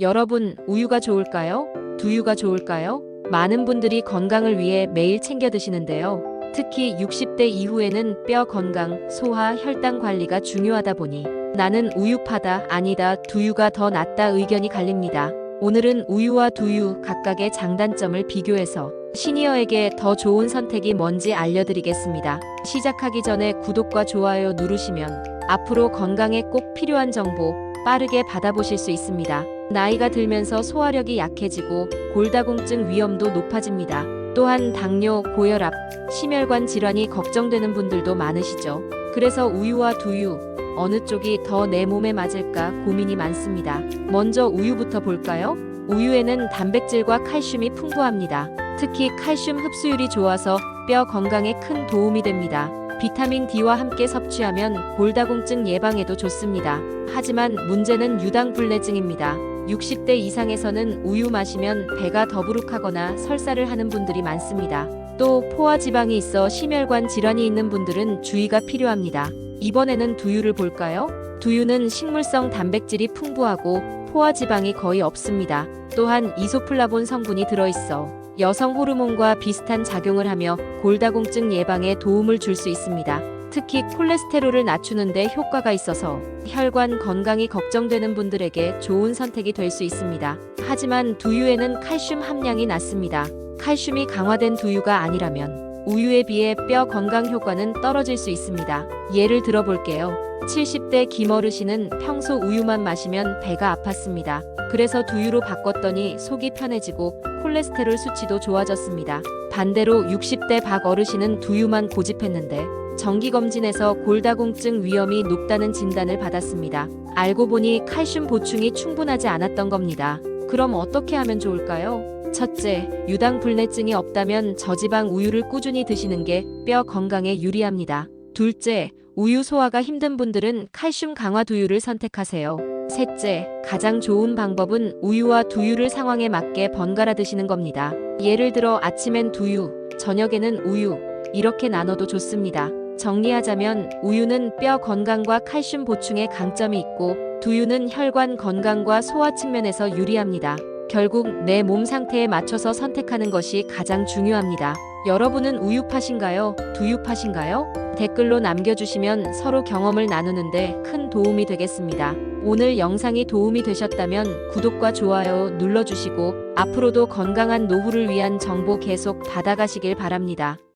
여러분, 우유가 좋을까요? 두유가 좋을까요? 많은 분들이 건강을 위해 매일 챙겨 드시는데요. 특히 60대 이후에는 뼈 건강, 소화, 혈당 관리가 중요하다 보니 나는 우유파다, 아니다, 두유가 더 낫다 의견이 갈립니다. 오늘은 우유와 두유 각각의 장단점을 비교해서 시니어에게 더 좋은 선택이 뭔지 알려드리겠습니다. 시작하기 전에 구독과 좋아요 누르시면 앞으로 건강에 꼭 필요한 정보 빠르게 받아보실 수 있습니다. 나이가 들면서 소화력이 약해지고 골다공증 위험도 높아집니다. 또한 당뇨, 고혈압, 심혈관 질환이 걱정되는 분들도 많으시죠. 그래서 우유와 두유, 어느 쪽이 더 내 몸에 맞을까 고민이 많습니다. 먼저 우유부터 볼까요? 우유에는 단백질과 칼슘이 풍부합니다. 특히 칼슘 흡수율이 좋아서 뼈 건강에 큰 도움이 됩니다. 비타민 D와 함께 섭취하면 골다공증 예방에도 좋습니다. 하지만 문제는 유당불내증입니다. 60대 이상에서는 우유 마시면 배가 더부룩하거나 설사를 하는 분들이 많습니다. 또 포화 지방이 있어 심혈관 질환이 있는 분들은 주의가 필요합니다. 이번에는 두유를 볼까요? 두유는 식물성 단백질이 풍부하고 포화 지방이 거의 없습니다. 또한 이소플라본 성분이 들어있어 여성 호르몬과 비슷한 작용을 하며 골다공증 예방에 도움을 줄 수 있습니다. 특히 콜레스테롤을 낮추는데 효과가 있어서 혈관 건강이 걱정되는 분들에게 좋은 선택이 될 수 있습니다. 하지만 두유에는 칼슘 함량이 낮습니다. 칼슘이 강화된 두유가 아니라면 우유에 비해 뼈 건강 효과는 떨어질 수 있습니다. 예를 들어 볼게요. 70대 김어르신은 평소 우유만 마시면 배가 아팠습니다. 그래서 두유로 바꿨더니 속이 편해지고 콜레스테롤 수치도 좋아졌습니다. 반대로 60대 박 어르신은 두유만 고집했는데 정기검진에서 골다공증 위험이 높다는 진단을 받았습니다. 알고 보니 칼슘 보충이 충분하지 않았던 겁니다. 그럼 어떻게 하면 좋을까요? 첫째, 유당불내증이 없다면 저지방 우유를 꾸준히 드시는 게 뼈 건강에 유리합니다. 둘째, 우유 소화가 힘든 분들은 칼슘 강화 두유를 선택하세요. 셋째, 가장 좋은 방법은 우유와 두유를 상황에 맞게 번갈아 드시는 겁니다. 예를 들어 아침엔 두유, 저녁에는 우유, 이렇게 나눠도 좋습니다. 정리하자면 우유는 뼈 건강과 칼슘 보충에 강점이 있고 두유는 혈관 건강과 소화 측면에서 유리합니다. 결국 내 몸 상태에 맞춰서 선택하는 것이 가장 중요합니다. 여러분은 우유파신가요? 두유파신가요? 댓글로 남겨주시면 서로 경험을 나누는데 큰 도움이 되겠습니다. 오늘 영상이 도움이 되셨다면 구독과 좋아요 눌러주시고 앞으로도 건강한 노후를 위한 정보 계속 받아가시길 바랍니다.